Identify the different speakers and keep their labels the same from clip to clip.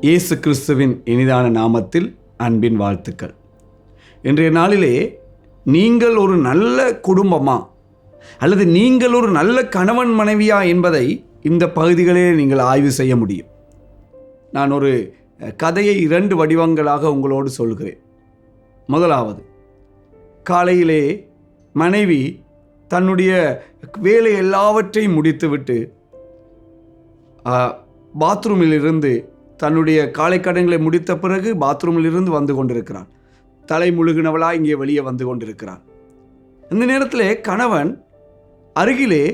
Speaker 1: இயேசு கிறிஸ்துவின் இனிதான நாமத்தில் அன்பின் வாழ்த்துக்கள். இன்றைய நாளிலே நீங்கள் ஒரு நல்ல குடும்பமா அல்லது நீங்கள் ஒரு நல்ல கணவன் மனைவியா என்பதை இந்த பகுதிகளில் நீங்கள் ஆய்வு செய்ய முடியும். நான் ஒரு கதையை இரண்டு வடிவங்களாக உங்களோடு சொல்கிறேன். முதலாவது காலையிலே மனைவி தன்னுடைய வேலை எல்லாவற்றையும் முடித்துவிட்டு பாத்ரூமில் இருந்து தன்னுடைய காலை கடன்களை முடித்த பிறகு பாத்ரூமில் இருந்து வந்து கொண்டிருக்கிறான். தலை முழுகினவளா இங்கே வெளியே வந்து கொண்டிருக்கிறான். இந்த நேரத்தில் கணவன் அருகிலே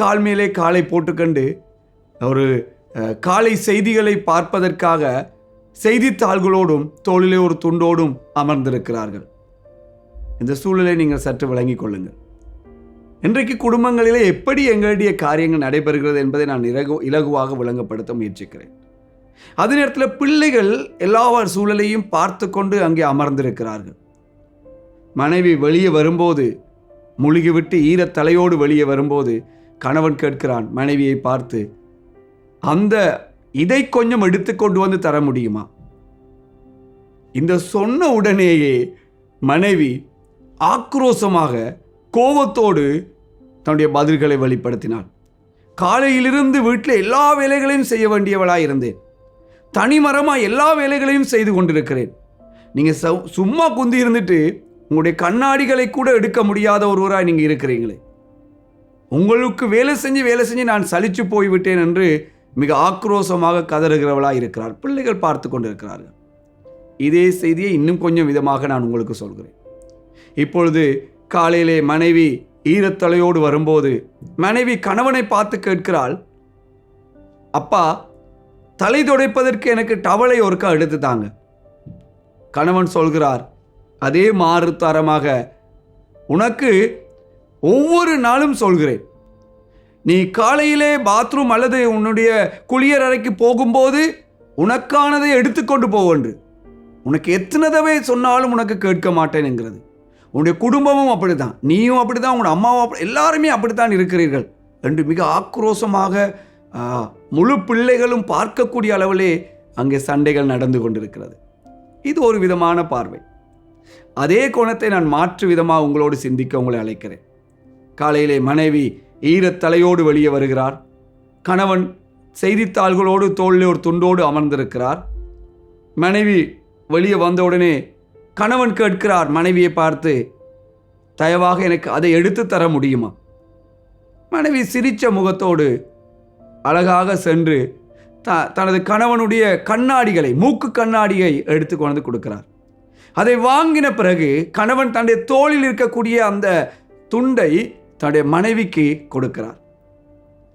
Speaker 1: கால் மேலே காலை போட்டுக்கொண்டு ஒரு காலை செய்திகளை பார்ப்பதற்காக செய்தித்தாள்களோடும் தோளிலே ஒரு துண்டோடும் அமர்ந்திருக்கிறார்கள். இந்த சூழலை நீங்கள் சற்று விளங்கிக் கொள்ளுங்கள். இன்றைக்கு குடும்பங்களிலே எப்படி எங்களுடைய காரியங்கள் நடைபெறுகிறது என்பதை நான் இலகு இலகுவாக விளங்கப்படுத்த முயற்சிக்கிறேன். அதே நேரத்தில் பிள்ளைகள் எல்லா சூழலையும் பார்த்து கொண்டு அங்கே அமர்ந்திருக்கிறார்கள். மனைவி வெளியே வரும்போது முழுகிவிட்டு ஈரத் தலையோடு வெளியே வரும்போது கணவன் கேட்கிறான் மனைவியை பார்த்து அந்த இதை கொஞ்சம் எடுத்து கொண்டு வந்து தர முடியுமா? இந்த சொன்ன உடனேயே மனைவி ஆக்ரோஷமாக கோபத்தோடு தன்னுடைய பதில்களை வெளிப்படுத்தினாள். காலையிலிருந்து வீட்டில் எல்லா வேலைகளையும் செய்ய வேண்டியவளாக இருந்தேன். தனிமரமாக எல்லா வேலைகளையும் செய்து கொண்டிருக்கிறேன். நீங்கள் சு சும்மா குந்தி இருந்துட்டு உங்களுடைய கண்ணாடிகளை கூட எடுக்க முடியாத ஒருவராக நீங்கள் இருக்கிறீங்களே. உங்களுக்கு வேலை செஞ்சு வேலை செஞ்சு நான் சலிச்சு போய்விட்டேன் என்று மிக ஆக்ரோஷமாக கதறுகிறவளாக இருக்கிறார். பிள்ளைகள் பார்த்து கொண்டிருக்கிறார்கள். இதே செய்தியை இன்னும் கொஞ்சம் விதமாக நான் உங்களுக்கு சொல்கிறேன். இப்பொழுது காலையிலே மனைவி ஈரத்தலையோடு வரும்போது மனைவி கணவனை பார்த்து கேட்கிறாள் அப்பா தலை துடைப்பதற்கு எனக்கு டவலை ஒருக்கா எடுத்து தாங்க. கணவன் சொல்கிறார் அதே மாறு தரமாக உனக்கு ஒவ்வொரு நாளும் சொல்கிறேன். நீ காலையிலே பாத்ரூம் அல்லது உன்னுடைய குளியர் அறைக்கு போகும்போது உனக்கானதை எடுத்துக்கொண்டு போவென்று உனக்கு எத்தனை தடவை சொன்னாலும் உனக்கு கேட்க மாட்டேன் என்கிறது. உன்னுடைய குடும்பமும் அப்படிதான் நீயும் அப்படி தான் உங்களோட அம்மாவும் அப்படி எல்லாருமே அப்படித்தான் இருக்கிறீர்கள். என்று மிக ஆக்ரோஷமாக முழு பிள்ளைகளும் பார்க்கக்கூடிய அளவிலே அங்கே சண்டைகள் நடந்து கொண்டிருக்கிறது. இது ஒரு விதமான பார்வை. அதே கோணத்தை நான் மாற்று விதமாக உங்களோடு சிந்திக்க உங்களை அழைக்கிறேன். காலையிலே மனைவி ஈரத்தலையோடு வெளியே வருகிறார். கணவன் செய்தித்தாள்களோடு தோளிலே ஒரு துண்டோடு அமர்ந்திருக்கிறார். மனைவி வெளியே வந்தவுடனே கணவன் கேட்கிறார் மனைவியை பார்த்து தயவாக எனக்கு அதை எடுத்து தர முடியுமா? மனைவி சிரித்த முகத்தோடு அழகாக சென்று த தனது கணவனுடைய கண்ணாடிகளை மூக்கு கண்ணாடியை எடுத்து கொண்டு வந்து கொடுக்கிறார். அதை வாங்கின பிறகு கணவன் தன்னுடைய தோளில் இருக்கக்கூடிய அந்த துண்டை தன்னுடைய மனைவிக்கு கொடுக்கிறார்.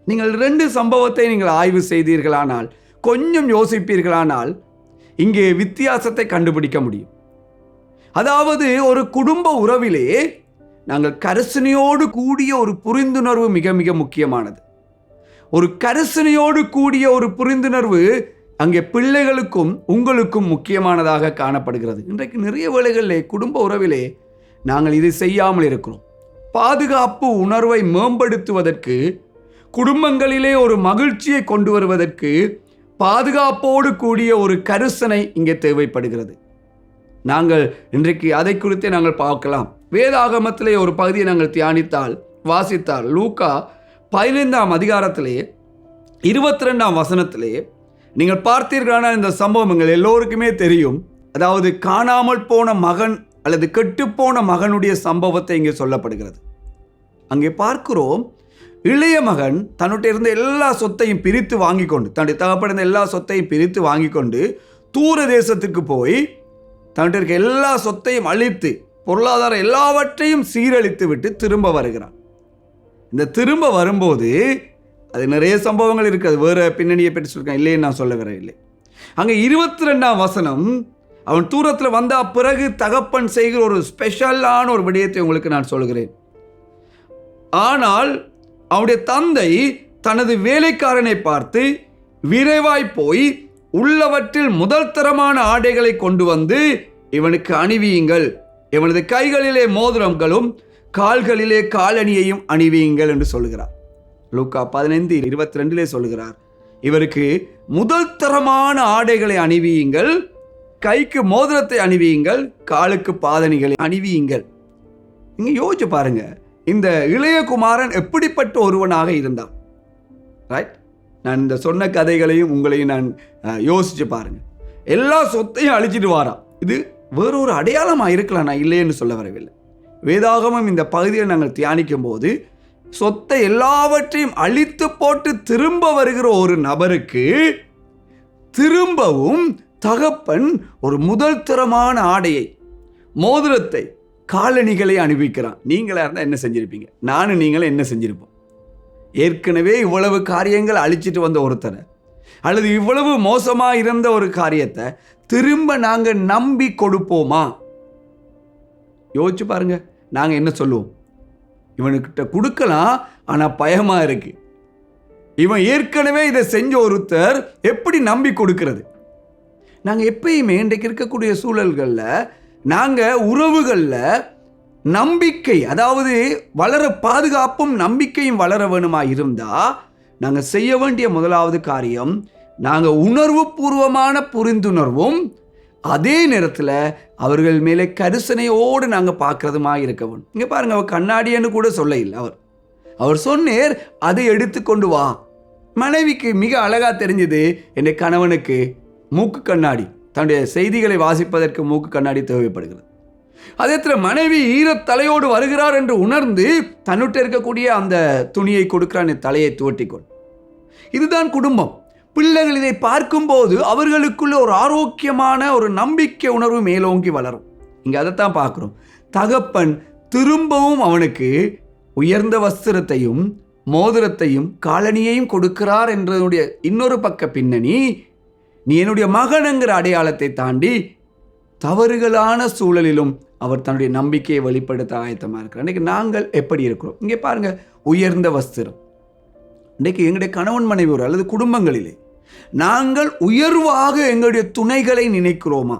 Speaker 1: நீங்கள் ரெண்டு சம்பவத்தை நீங்கள் ஆய்வு செய்தீர்களானால் கொஞ்சம் யோசிப்பீர்களானால் இங்கே வித்தியாசத்தை கண்டுபிடிக்க முடியும். அதாவது ஒரு குடும்ப உறவிலே நாங்கள் கரிசனையோடு கூடிய ஒரு புரிந்துணர்வு மிக மிக முக்கியமானது. ஒரு கரிசனையோடு கூடிய ஒரு புரிந்துணர்வு அங்கே பிள்ளைகளுக்கும் உங்களுக்கும் முக்கியமானதாக காணப்படுகிறது. இன்றைக்கு நிறைய வேளைகளிலே குடும்ப உறவிலே நாங்கள் இதை செய்யாமல் இருக்கிறோம். பாதுகாப்பு உணர்வை மேம்படுத்துவதற்கு குடும்பங்களிலே ஒரு மகிழ்ச்சியை கொண்டு வருவதற்கு பாதுகாப்போடு கூடிய ஒரு கரிசனை இங்கே தேவைப்படுகிறது. நாங்கள் இன்றைக்கு அதை குறித்தே நாங்கள் பார்க்கலாம். வேதாகமத்திலே ஒரு பகுதியை நாங்கள் தியானித்தால் வாசித்தால் லூக்கா பதினைந்தாம் அதிகாரத்திலே இருபத்தி ரெண்டாம் வசனத்திலே நீங்கள் பார்த்தீர்களானால் இந்த சம்பவம் எங்கள் எல்லோருக்குமே தெரியும். அதாவது காணாமல் போன மகன் அல்லது கெட்டுப்போன மகனுடைய சம்பவத்தை இங்கே சொல்லப்படுகிறது. அங்கே பார்க்கிறோம் இளைய மகன் தன்னுடைய இருந்த எல்லா சொத்தையும் பிரித்து வாங்கி கொண்டு தன்னுடைய தகப்படைந்த எல்லா சொத்தையும் பிரித்து வாங்கி கொண்டு தூர தேசத்துக்கு போய் தன்னுடைய இருக்க எல்லா சொத்தையும் அழித்து பொருளாதாரம் எல்லாவற்றையும் சீரழித்து விட்டு திரும்ப வருகிறான். இந்த திரும்ப வரும்போது அது நிறைய சம்பவங்கள் இருக்குது வேறு பின்னணியை பற்றி சொல்லியிருக்கேன் இல்லைன்னு நான் சொல்ல இல்லை. அங்கே இருபத்தி ரெண்டாம் வசனம் அவன் தூரத்தில் வந்த பிறகு தகப்பன் செய்கிற ஒரு ஸ்பெஷலான ஒரு விடயத்தை உங்களுக்கு நான் சொல்கிறேன். ஆனால் அவனுடைய தந்தை தனது வேலைக்காரனை பார்த்து விரைவாய் போய் உள்ளவற்றில் முதல் தரமான ஆடைகளை கொண்டு வந்து இவனுக்கு அணிவியுங்கள். இவனது கைகளிலே மோதிரங்களும் கால்களிலே காலணியையும் அணிவியுங்கள் என்று சொல்கிறார். லூக்கா பதினைந்து இருபத்தி ரெண்டிலே சொல்கிறார். இவருக்கு முதல் தரமான ஆடைகளை அணிவியுங்கள். கைக்கு மோதிரத்தை அணிவியுங்கள் காலுக்கு பாதணிகளை அணிவியுங்கள். நீங்கள் யோசிச்சு பாருங்க. இந்த இளையகுமாரன் எப்படிப்பட்ட ஒருவனாக இருந்தான்? ரைட் நான் இந்த சொன்ன கதைகளையும் உங்களையும் நான் யோசித்து யோசிச்சு எல்லா சொத்தையும் அழிச்சிட்டு வாரான். இது வேறொரு அடையாளமாக இருக்கலாம் நான் இல்லைன்னு சொல்ல வரவில்லை. வேதாகமம் இந்த பகுதியை நாங்கள் தியானிக்கும் போது சொத்தை எல்லாவற்றையும் அழித்து போட்டு திரும்ப வருகிற ஒரு நபருக்கு திரும்பவும் தகப்பன் ஒரு முதல் தரமான ஆடையை மோதிரத்தை காலணிகளை அணிவிக்கிறான். நீங்களாக இருந்தால் என்ன செஞ்சுருப்பீங்க? நானும் நீங்களும் என்ன செஞ்சுருப்போம்? ஏற்கனவே இவ்வளவு காரியங்கள் அழிச்சிட்டு வந்த ஒருத்தரை அல்லது இவ்வளவு மோசமாக இருந்த ஒரு காரியத்தை திரும்ப நாங்கள் நம்பி கொடுப்போமா? யோசிச்சு பாருங்க நாங்கள் என்ன சொல்லுவோம்? இவனுக்கிட்ட கொடுக்கலாம் ஆனால் பயமாக இருக்கு. இவன் ஏற்கனவே இதை செஞ்ச ஒருத்தர் எப்படி நம்பி கொடுக்கறது? நாங்கள் எப்பயுமே இன்றைக்கு இருக்கக்கூடிய சூழல்களில் நாங்கள் உறவுகளில் நம்பிக்கை அதாவது வளர பாதுகாப்பும் நம்பிக்கையும் வளர வேணுமா இருந்தால் நாங்கள் செய்ய வேண்டிய முதலாவது காரியம் நாங்கள் உணர்வு பூர்வமான புரிந்துணர்வும் அதே நேரத்தில் அவர்கள் மேலே கரிசனையோடு நாங்கள் பார்க்கறதுமா இருக்க வேணும். இங்கே பாருங்க அவர் கண்ணாடின்னு கூட சொல்ல இல்லை அவர். அவர் சொன்னேர் அதை எடுத்துக்கொண்டு வா. மனைவிக்கு மிக அழகா தெரிஞ்சது என் கணவனுக்கு மூக்கு கண்ணாடி தன்னுடைய செய்திகளை வாசிப்பதற்கு மூக்கு கண்ணாடி தேவைப்படுகிறது. அதே மனைவி ஈரத் தலையோடு வருகிறார் என்று உணர்ந்து தன்னுட்ட இருக்கக்கூடிய அந்த துணியை கொடுக்கிறான் தலையை துவட்டிக்கொள் இதுதான் குடும்பம். பிள்ளைகள் இதை பார்க்கும்போது அவர்களுக்குள்ள ஒரு ஆரோக்கியமான ஒரு நம்பிக்கை உணர்வு மேலோங்கி வளரும். இங்க அதைத்தான் பார்க்குறோம். தகப்பன் திரும்பவும் அவனுக்கு உயர்ந்த வஸ்திரத்தையும் மோதிரத்தையும் காலணியையும் கொடுக்கிறார் என்றதனுடைய இன்னொரு பக்க பின்னணி நீ என்னுடைய மகனுங்கிற அடையாளத்தை தாண்டி தவறுகளான சூழலிலும் அவர் தன்னுடைய நம்பிக்கையை வெளிப்படுத்த ஆயத்தமாக இருக்கிறார். இன்றைக்கு நாங்கள் எப்படி இருக்கிறோம்? இங்கே பாருங்க உயர்ந்த வஸ்திரம். இன்றைக்கு எங்களுடைய கணவன் மனைவியோர் அல்லது குடும்பங்களிலே நாங்கள் உயர்வாக எங்களுடைய துணைகளை நினைக்கிறோமா?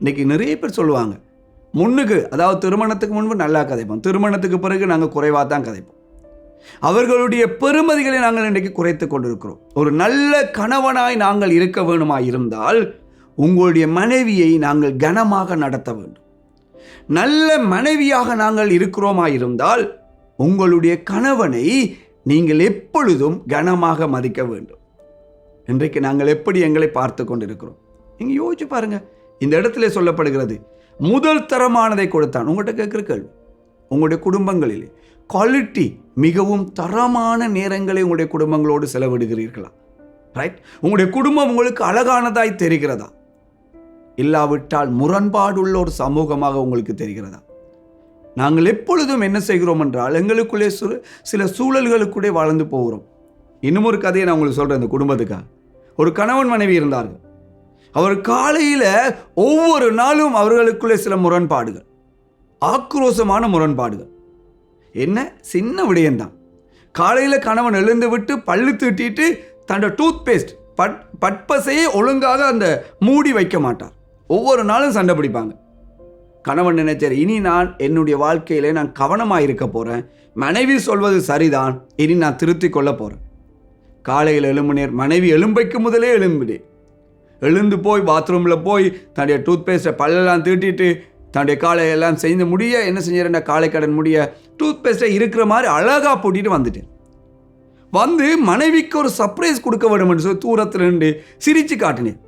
Speaker 1: இன்னைக்கு நிறைய பேர் சொல்லுவாங்க முன்னுக்கு அதாவது திருமணத்துக்கு முன்பு நல்லா கதைப்போம். திருமணத்துக்கு பிறகு நாங்கள் குறைவாக தான் கதைப்போம். அவர்களுடைய பெருமதிகளை நாங்கள் இன்றைக்கு குறைத்து கொண்டிருக்கிறோம். ஒரு நல்ல கணவனாய் நாங்கள் இருக்க வேணுமா இருந்தால் உங்களுடைய மனைவியை நாங்கள் கனமாக நடத்த வேண்டும். நல்ல மனைவியாக நாங்கள் இருக்கிறோமா இருந்தால் உங்களுடைய கணவனை நீங்கள் எப்பொழுதும் கனமாக மதிக்க வேண்டும். இன்றைக்கு நாங்கள் எப்படி எங்களை பார்த்து கொண்டிருக்கிறோம்? நீங்கள் யோசிச்சு பாருங்க. இந்த இடத்துல சொல்லப்படுகிறது முதல் தரமானதை கொடுத்தான். உங்கள்கிட்ட கேட்குற கேள்வி. உங்களுடைய குடும்பங்களில் குவாலிட்டி மிகவும் தரமான நேரங்களை உங்களுடைய குடும்பங்களோடு செலவிடுகிறீர்களா? ரைட் உங்களுடைய குடும்பம் உங்களுக்கு அழகானதாய் தெரிகிறதா? இல்லாவிட்டால் முரண்பாடுள்ள ஒரு சமூகமாக உங்களுக்கு தெரிகிறதா? நாங்கள் எப்பொழுதும் என்ன செய்கிறோம் என்றால் எங்களுக்குள்ளே சு- சில சூழல்களுக்குள்ளே வாழ்ந்து போகிறோம். இன்னும் ஒரு கதையை நான் உங்களுக்கு சொல்கிறேன் இந்த குடும்பத்துக்காக ஒரு கணவன் மனைவி இருந்தார்கள். அவர் காலையில் ஒவ்வொரு நாளும் அவர்களுக்குள்ளே சில முரண்பாடுகள். ஆக்ரோஷமான முரண்பாடுகள். என்ன? சின்ன விடயம்தான். காலையில் கணவன் எழுந்து விட்டு பல்லு தீட்டிட்டு தன்னோட டூத் பேஸ்ட் பட் பட்பசையே ஒழுங்காக அந்த மூடி வைக்க மாட்டார். ஒவ்வொரு நாளும் சண்டை பிடிப்பாங்க. கணவன் நினைச்சார் இனி நான் என்னுடைய வாழ்க்கையிலே நான் கவனமாக இருக்க போகிறேன் மனைவி சொல்வது சரிதான். இனி நான் திருத்தி கொள்ள போகிறேன் காலையில் எழும்பினேர் மனைவி எழும்பைக்கு முதலே எழும்பினேன் எழுந்து போய் பாத்ரூமில் போய் தன்னுடைய டூத் பேஸ்ட்டை பல்லெல்லாம் தீட்டிட்டு தன்னுடைய காலையெல்லாம் செய்து முடிய என்ன செஞ்சிருந்த காலை கடன் முடிய டூத் பேஸ்ட்டை இருக்கிற மாதிரி அழகாக பூட்டிட்டு வந்துட்டேன் வந்து மனைவிக்கு ஒரு சர்ப்ரைஸ் கொடுக்க வேண்டும் சொல்லி தூரத்தில் நின்று சிரித்து காட்டினேன்.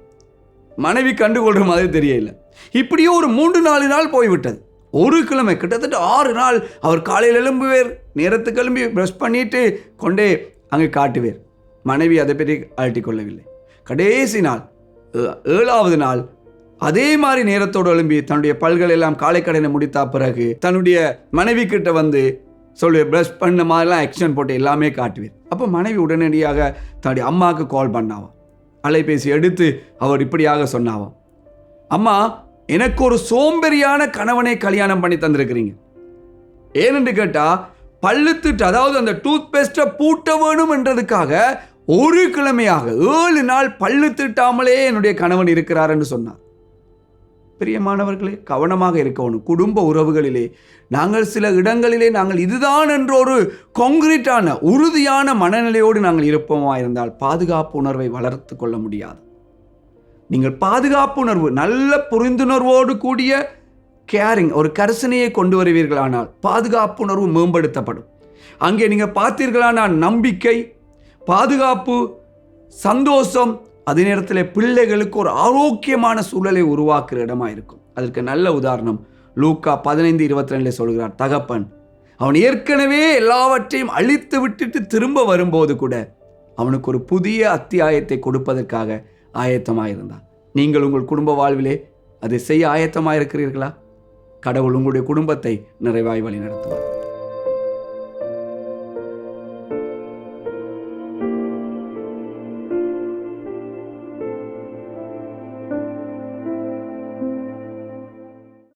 Speaker 1: மனைவி கண்டுகொள்கிற மாதிரி தெரியல. இப்படியே ஒரு மூன்று நாலு நாள் போய்விட்டது. ஒரு கிழமை கிட்டத்தட்ட ஆறு நாள் அவர் காலையில் எழும்புவேர் நேரத்துக்கு எழும்பி ப்ரஷ் பண்ணிட்டு கொண்டே அங்கே காட்டுவேர். மனைவி அதை பற்றி அழட்டிக் கொள்ளவில்லை. கடைசி நாள் ஏ- ஏழாவது நாள் அதே மாதிரி நேரத்தோடு எழும்பி தன்னுடைய பல்கள் எல்லாம் காலை கடனை முடித்தா பிறகு தன்னுடைய மனைவி கிட்ட வந்து சொல்லி ப்ரஷ் பண்ண மாதிரிலாம் எக்ஷன் போட்டு எல்லாமே காட்டுவேன் அப்போ மனைவி உடனடியாக தன்னுடைய அம்மாவுக்கு கால் பண்ணாவான் அலைபேசி எடுத்து அவர் இப்படியாக சொன்னாவாம் அம்மா எனக்கு ஒரு சோம்பேறியான கணவனை கல்யாணம் பண்ணி தந்திருக்கிறீங்க. ஏனென்று கேட்டா பல்லுத்திட்டு அதாவது அந்த டூத் பேஸ்ட்டை பூட்ட வேணும் என்றதுக்காக ஒரு கிழமையாக ஏழு நாள் பல்லு திட்டாமலே என்னுடைய கணவன் இருக்கிறார் என்று சொன்னார். பிரியமானவர்களே கவனமாக இருக்கணும். குடும்ப உறவுகளிலே நாங்கள் சில இடங்களிலே நாங்கள் இதுதான் என்ற ஒரு கொங்கிரீட்டான உறுதியான மனநிலையோடு நாங்கள் இருப்போமா இருந்தால் பாதுகாப்பு உணர்வை வளர்த்து கொள்ள முடியாது. நீங்கள் பாதுகாப்பு உணர்வு நல்ல புரிந்துணர்வோடு கூடிய கேரிங் ஒரு கரிசனையை கொண்டு வருவீர்களானால் பாதுகாப்பு உணர்வு மேம்படுத்தப்படும். அங்கே நீங்கள் பார்த்தீர்களானால் நம்பிக்கை பாதுகாப்பு சந்தோஷம் அதே நேரத்தில் பிள்ளைகளுக்கு ஒரு ஆரோக்கியமான சூழலை உருவாக்குற இடமா இருக்கும். அதற்கு நல்ல உதாரணம் லூக்கா பதினைந்து இருபத்தி ரெண்டுல சொல்கிறார் தகப்பன் அவன் ஏற்கனவே எல்லாவற்றையும் அழித்து விட்டுட்டு திரும்ப வரும்போது கூட அவனுக்கு ஒரு புதிய அத்தியாயத்தை கொடுப்பதற்காக ஆயத்தமாயிருந்தான் நீங்கள் உங்கள் குடும்ப வாழ்விலே அதை செய்ய ஆயத்தமாயிருக்கிறீர்களா கடவுள் உங்களுடைய குடும்பத்தை நிறைவாய் வழி நடத்துவார்